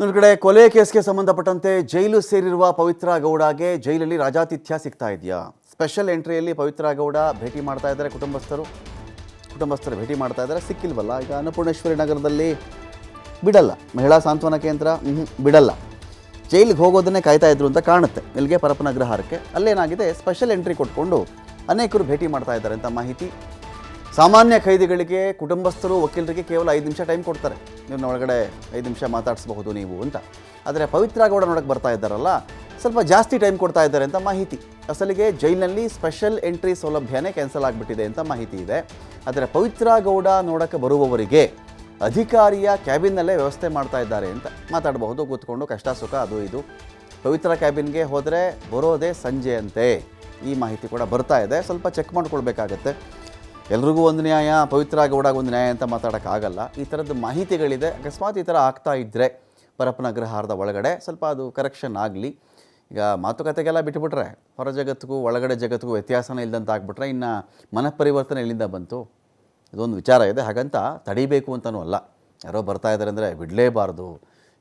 ಒಂದು ಕಡೆ ಕೊಲೆ ಕೇಸ್ಗೆ ಸಂಬಂಧಪಟ್ಟಂತೆ ಜೈಲು ಸೇರಿರುವ ಪವಿತ್ರ ಗೌಡಗೆ ಜೈಲಲ್ಲಿ ರಾಜಾತಿಥ್ಯ ಸಿಗ್ತಾ ಇದೆಯಾ? ಸ್ಪೆಷಲ್ ಎಂಟ್ರಿಯಲ್ಲಿ ಪವಿತ್ರ ಗೌಡ ಭೇಟಿ ಮಾಡ್ತಾ ಇದ್ದಾರೆ ಕುಟುಂಬಸ್ಥರು. ಕುಟುಂಬಸ್ಥರು ಭೇಟಿ ಮಾಡ್ತಾ ಇದ್ದಾರೆ. ಸಿಕ್ಕಿಲ್ವಲ್ಲ? ಈಗ ಅನ್ನಪೂರ್ಣೇಶ್ವರಿ ನಗರದಲ್ಲಿ ಬಿಡಲ್ಲ. ಮಹಿಳಾ ಸಾಂತ್ವನ ಕೇಂದ್ರ? ಬಿಡಲ್ಲ. ಜೈಲಿಗೆ ಹೋಗೋದನ್ನೇ ಕಾಯ್ತಾ ಇದ್ರು ಅಂತ ಕಾಣುತ್ತೆ. ಇಲ್ಲಿಗೆ ಪರಪನಗ್ರಹಾರಕ್ಕೆ ಅಲ್ಲೇನಾಗಿದೆ? ಸ್ಪೆಷಲ್ ಎಂಟ್ರಿ ಕೊಟ್ಕೊಂಡು ಅನೇಕರು ಭೇಟಿ ಮಾಡ್ತಾ ಇದ್ದಾರೆ ಅಂತ ಮಾಹಿತಿ. ಸಾಮಾನ್ಯ ಖೈದಿಗಳಿಗೆ ಕುಟುಂಬಸ್ಥರು, ವಕೀಲರಿಗೆ ಕೇವಲ ಐದು ನಿಮಿಷ ಟೈಮ್ ಕೊಡ್ತಾರೆ. ನೀವು ಒಳಗಡೆ ಐದು ನಿಮಿಷ ಮಾತಾಡಿಸ್ಬಹುದು ನೀವು ಅಂತ. ಆದರೆ ಪವಿತ್ರ ಗೌಡ ನೋಡಕ್ಕೆ ಬರ್ತಾ ಇದ್ದಾರಲ್ಲ, ಸ್ವಲ್ಪ ಜಾಸ್ತಿ ಟೈಮ್ ಕೊಡ್ತಾ ಇದ್ದಾರೆ ಅಂತ ಮಾಹಿತಿ. ಅಸಲಿಗೆ ಜೈಲಿನಲ್ಲಿ ಸ್ಪೆಷಲ್ ಎಂಟ್ರಿ ಸೌಲಭ್ಯನೇ ಕ್ಯಾನ್ಸಲ್ ಆಗಿಬಿಟ್ಟಿದೆ ಅಂತ ಮಾಹಿತಿ ಇದೆ. ಆದರೆ ಪವಿತ್ರ ಗೌಡ ನೋಡಕ್ಕೆ ಬರುವವರಿಗೆ ಅಧಿಕಾರಿಯ ಕ್ಯಾಬಿನ್ನಲ್ಲೇ ವ್ಯವಸ್ಥೆ ಮಾಡ್ತಾ ಇದ್ದಾರೆ ಅಂತ ಮಾತಾಡಬಹುದು. ಕೂತ್ಕೊಂಡು ಕಷ್ಟ ಸುಖ ಅದು ಇದು. ಪವಿತ್ರ ಕ್ಯಾಬಿನ್ಗೆ ಹೋದರೆ ಬರೋದೇ ಸಂಜೆ ಅಂತೆ ಈ ಮಾಹಿತಿ ಕೂಡ ಬರ್ತಾ ಇದೆ. ಸ್ವಲ್ಪ ಚೆಕ್ ಮಾಡ್ಕೊಳ್ಬೇಕಾಗತ್ತೆ. ಎಲ್ರಿಗೂ ಒಂದು ನ್ಯಾಯ ಪವಿತ್ರ ಗೌಡಾಗ ಒಂದು ನ್ಯಾಯ ಅಂತ ಮಾತಾಡೋಕ್ಕಾಗಲ್ಲ. ಈ ಥರದ್ದು ಮಾಹಿತಿಗಳಿದೆ. ಅಕಸ್ಮಾತ್ ಈ ಥರ ಆಗ್ತಾ ಇದ್ದರೆ ಪರಪ್ಪನ ಅಗ್ರಹಾರದ ಒಳಗಡೆ ಸ್ವಲ್ಪ ಅದು ಕರೆಕ್ಷನ್ ಆಗಲಿ. ಈಗ ಮಾತುಕತೆಗೆಲ್ಲ ಬಿಟ್ಟುಬಿಟ್ರೆ ಹೊರ ಜಗತ್ತಿಗೂ ಒಳಗಡೆ ಜಗತ್ತಿಗೂ ವ್ಯತ್ಯಾಸನೇ ಇಲ್ಲದಂತ ಆಗ್ಬಿಟ್ರೆ ಇನ್ನು ಮನಃಪರಿವರ್ತನೆ ಎಲ್ಲಿಂದ ಬಂತು? ಇದೊಂದು ವಿಚಾರ ಇದೆ. ಹಾಗಂತ ತಡಿಬೇಕು ಅಂತಲೂ ಅಲ್ಲ. ಯಾರೋ ಬರ್ತಾ ಇದ್ದಾರೆ ಅಂದರೆ ಬಿಡಲೇಬಾರ್ದು.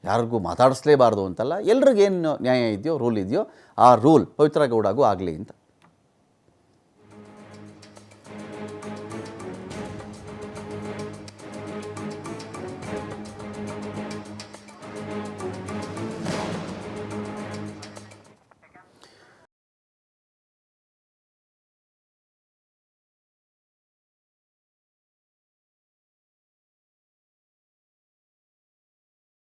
ಯಾರಿಗೂ ಮಾತಾಡಿಸ್ಲೇಬಾರ್ದು ಅಂತಲ್ಲ. ಎಲ್ರಿಗೇನು ನ್ಯಾಯ ಇದೆಯೋ, ರೂಲ್ ಇದೆಯೋ, ಆ ರೂಲ್ ಪವಿತ್ರ ಗೌಡಾಗೂ ಆಗಲಿ ಅಂತ.